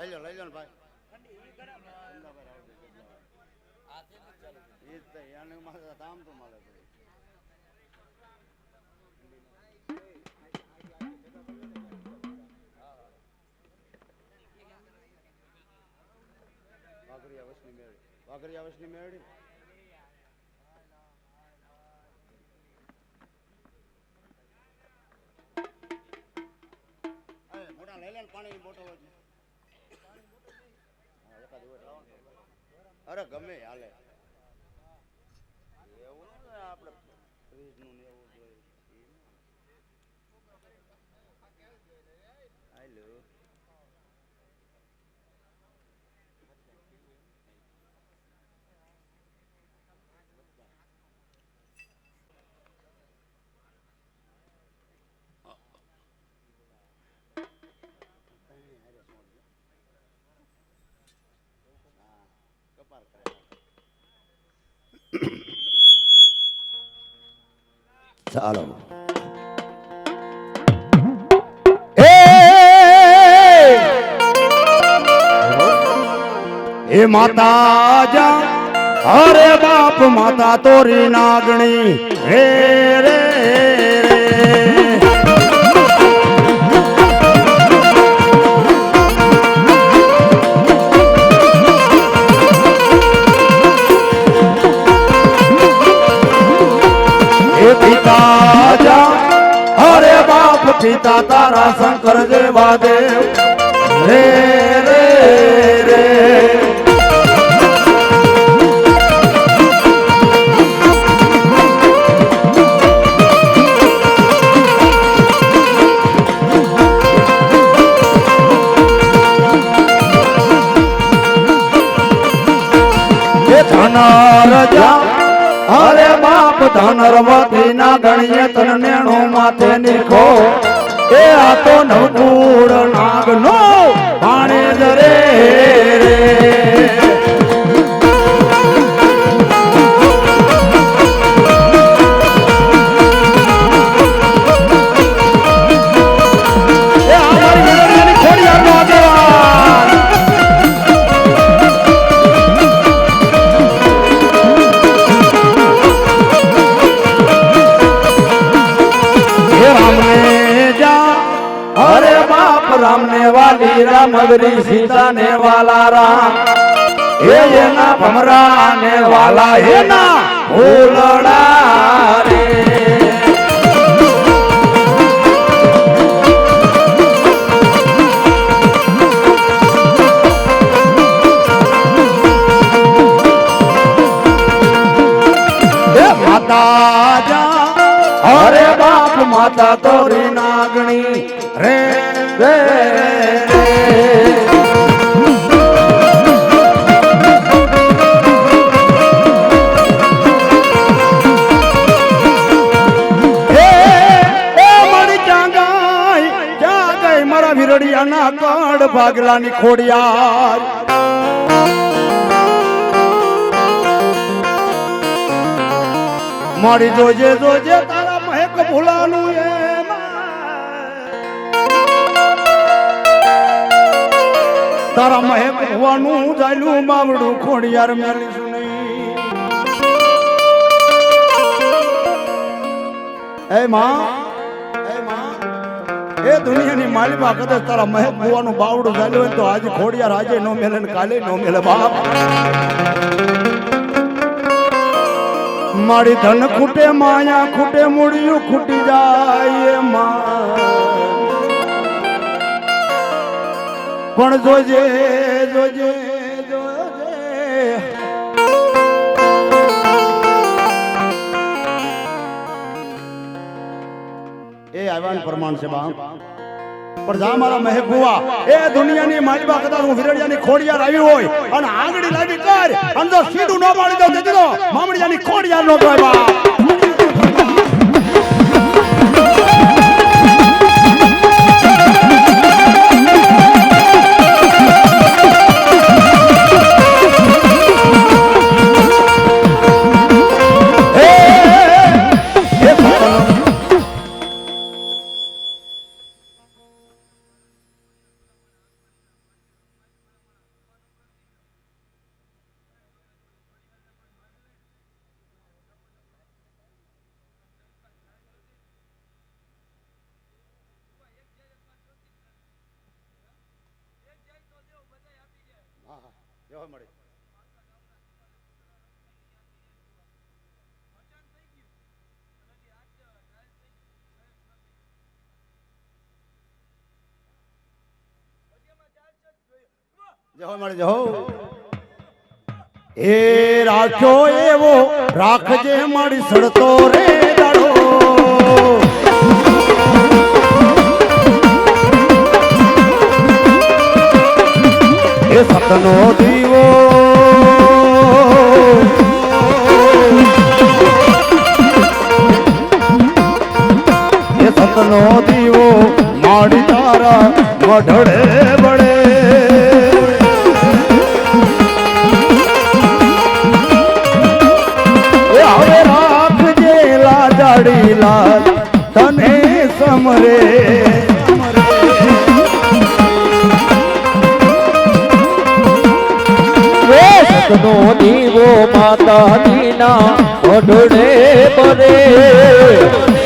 લઈ લો લઈ લો ને ભાઈ. એ જ તો એને મારે કામ તો મળે બધું. વાઘરિયા વસની મેળી. વાઘરિયા વસની મેળી? અરે, મોટા લઈ લે પાણી બોટલ જ. હા, એકાદ હોય લાવો ને. અરે ગમે હાલે. એવું આપણે ફ્રીજનું ને એવું. ચાલો એ માતા જા અરે બાપ માતા તોરી નાગણી રે રે રે હરે બાપ પિતા તારા શંકર જેવા દેવ રે રે. રે ધન ધનર જા અરે બાપ ધનરવતી ના ગણીએ તન નેણો માથે નીખો. એ આ તો નવકુળ નાગ અગરી સીતા ને વાલા રામ હે એના ભમરા ને વાલા એના ફૂલડા રે માતા જા રે નાગણી, રે રે. મારા વિરડિયાના કાળ ભાગલાની ખોડિયાર. મારી જોજે જોજે તારા મહેક ભૂલાનું તારા મહેક હોવાનું જાયલું માવડું ખોડિયાર મેલીશું નહીં. એ માં એ દુનિયાની માલિમા કદાચ તારા મહેક ભુવાનું બાવડું ચાલ્યું હોય તો આજે ખોડિયાર આજે નો મેલે કાલે નો મેલે બાપ. મારી ધન ખૂટે, માયા ખૂટે, મૂળિયું ખૂટી જાય માં પણ જોજે જોજે. એ ને પ્રમાણ છે બા પણ જા મારા મહેબુઆ એ દુનિયાની માલિબા કદાચ હું વિરડિયાની ખોડિયાર આવી હોય અને આંગળી લાવી કર અંદર સીધું ન મારી દઉં, દીધો મામડિયાની ખોડિયાર નો કહેવાય જવા મળે જહો. એ રાખ્યો એવો રાખજે મારી સડતો રે દાડો. એ સતનો દીવો. એ સતનો દીવો મારી તારા મઢડે દીવો માતા દીના ઓઢડે પરે.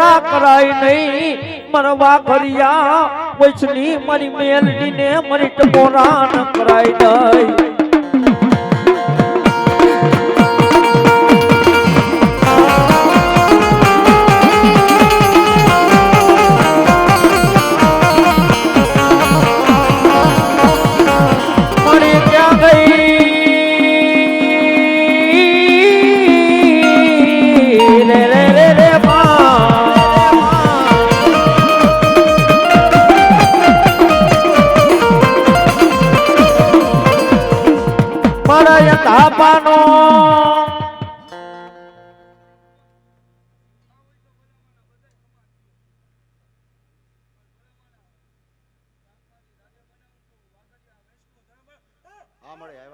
ટપોરા કરાય નહીં. મરવા કર્યા વૈષ્ણી મારી મેલડી ને મારી ટપોરા ન કરાય નહીં.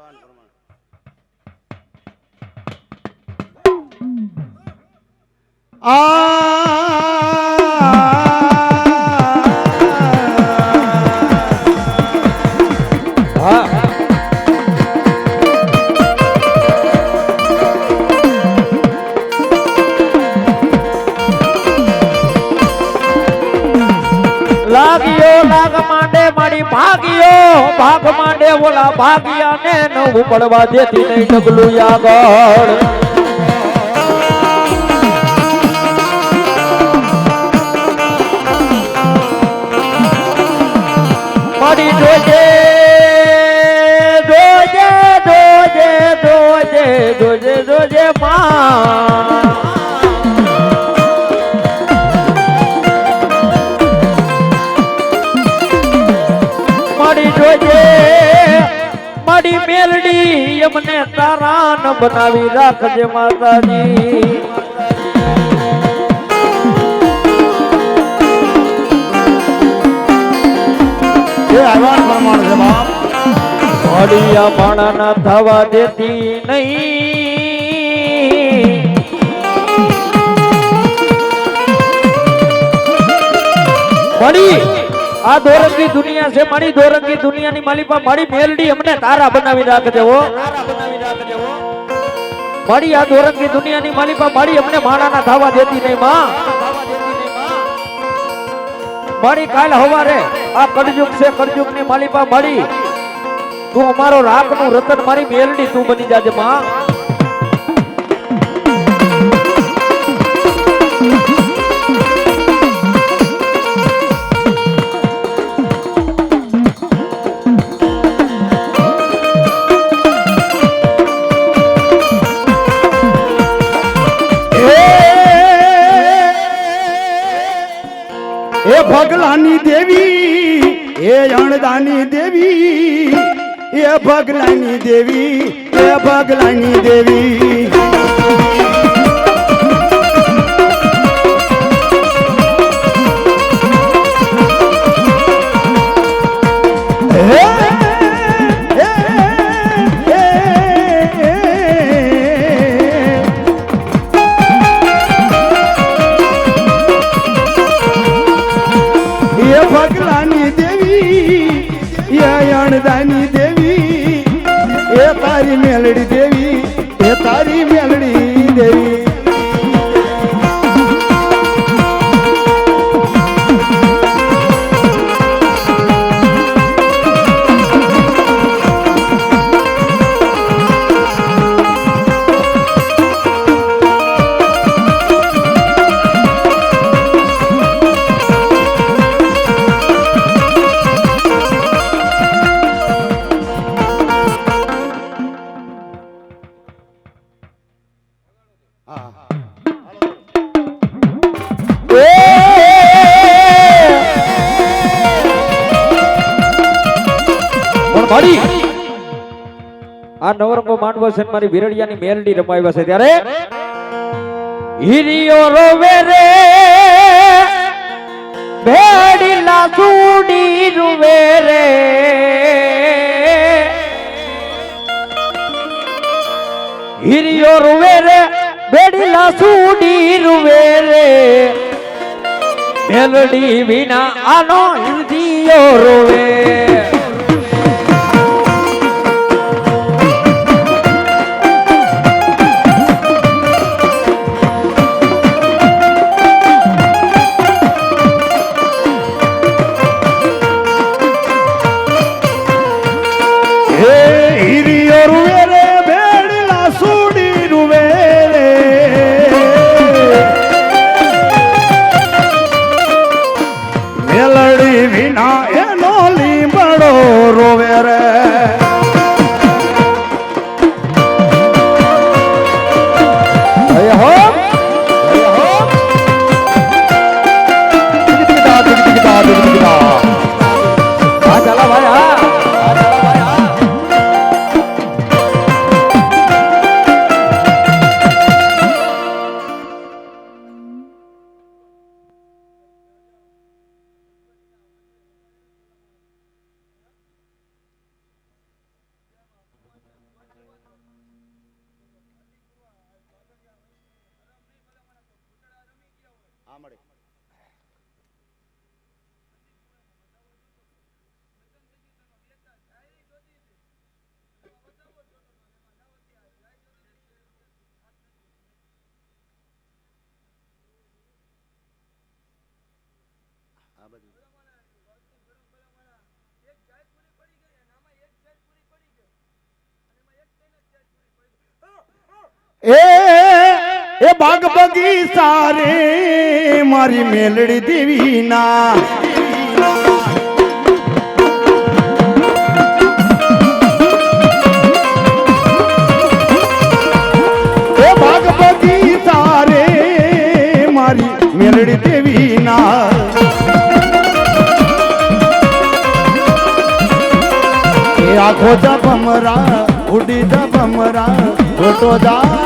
મળે પ્રમાણે. આ ભાગ્યો ભાગ માંડે ઓલા ભાગ્યા ને નવું પડવા દેતી નહીં ડગલું આગળ અમને તારા ન બનાવી રાખજે માતાજી. ઘડિયા ના થવા દેતી નહીં. મળી આ દોરંગી દુનિયા છે, મારી દોરંગી દુનિયાની માલિપા, મારી મેલડી અમને તારા બનાવી રાખજે હો. મારી આ દોરંગી દુનિયાની માલિપા, મારી અમને માણાના થાવા દેતી નહીં માં. મારી કાલ હવારે આ કળયુગ છે કળયુગની માલિપા મારી. તું અમારો રાખનું રતન, મારી મેલડી, તું બની જાજે માં. એ ભગલાની દેવી એ અણદાની દેવી એ ભગલાની દેવી એ ભગલાની દેવી. છે મારી વિરડિયાની મેલડી રમાવ્યા છે ત્યારે હિરિયો રોવે રે ભેડી લાસુડી રૂવે રે. હિરિયો રૂવે રે ભેડી લાસુડી રૂવે રે. મેલડી વિના આનો હિરિયો રોવે. આ મળે આ બધું એ એ બાગ બગીચા રે મારી મેલડી દેવી ના એ બાગ બગીચા રે મારી મેલડી દેવી ના આખો જબમરા ઉડી જબમરા છોટો જા.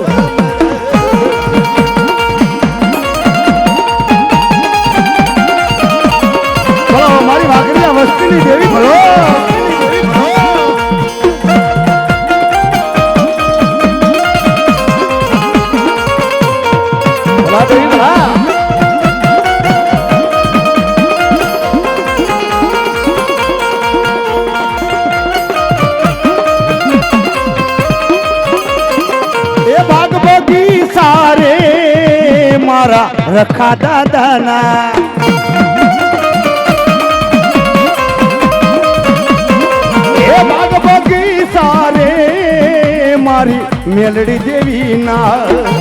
મેલડી દેવી ના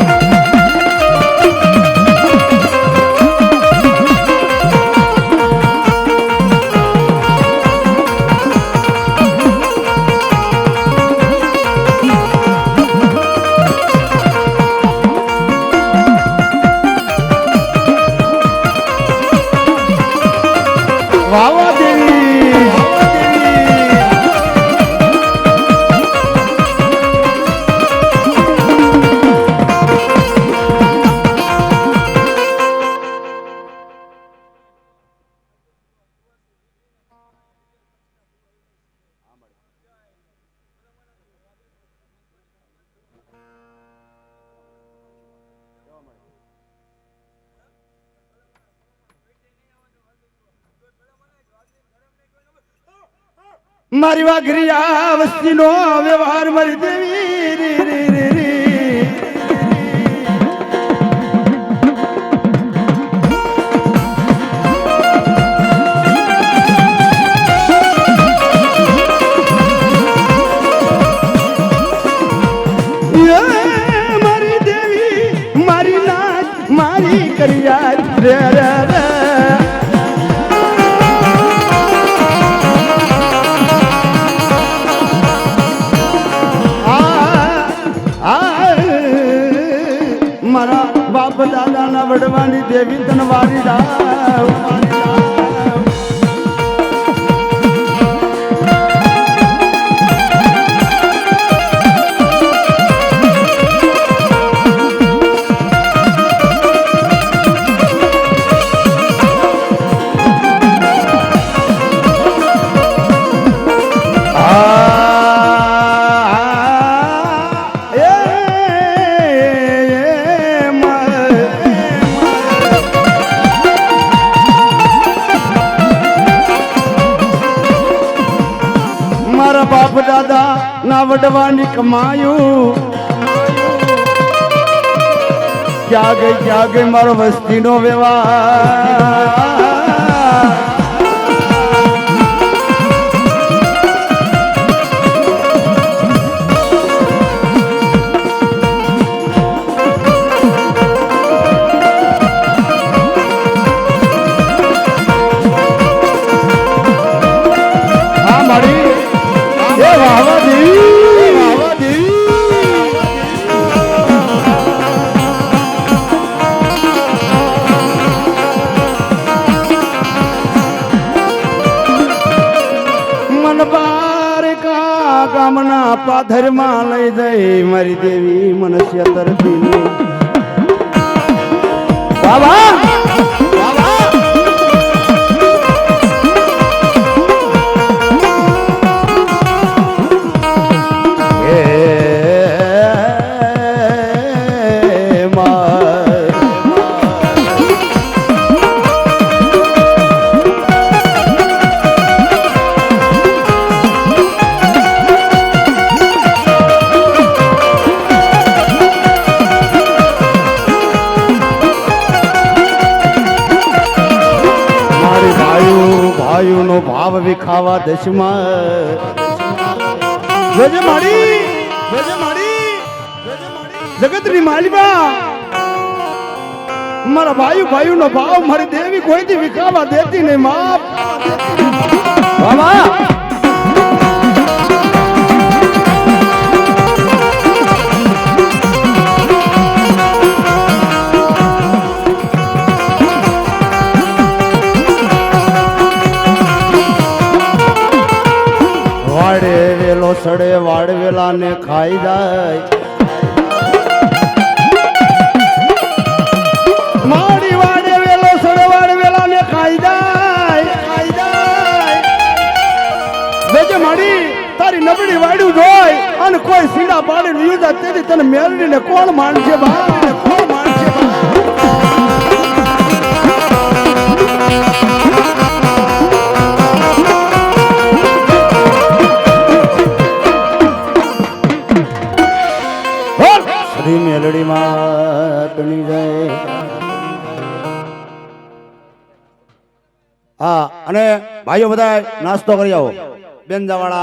મારી વાઘરિયા વસ્તીનો વ્યવહાર મારી દેવી. મારી દેવી મારી નાચ મારી કરિયા રે રે ના કમાયું. ક્યાં ગઈ ક્યાં ગઈ મારો વ્યવહાર. બાબા બાબા ભાવ વિખાવા ગજ જોજે મારી જોજે મારી. જગતની માલિબા મારા ભાઈ, ભાઈઓનો ભાવ મારી દેવી કોઈથી વિખાવા દેતી નહીં, માફ. બાબા વાડ વેલા ને ખાઈ જાય. મારી વેલો ને ખાઈ જાય ખાઈ જાય. માડી તારી નબળી વાડ્યું જોઈ અને કોઈ સીડા પાડી જાય તેથી તને મેળવીને કોણ માનશે બા મેલડી માતની જય. હા અને ભાઈઓ બધા નાસ્તો કરી આવો. બેન જવાળા.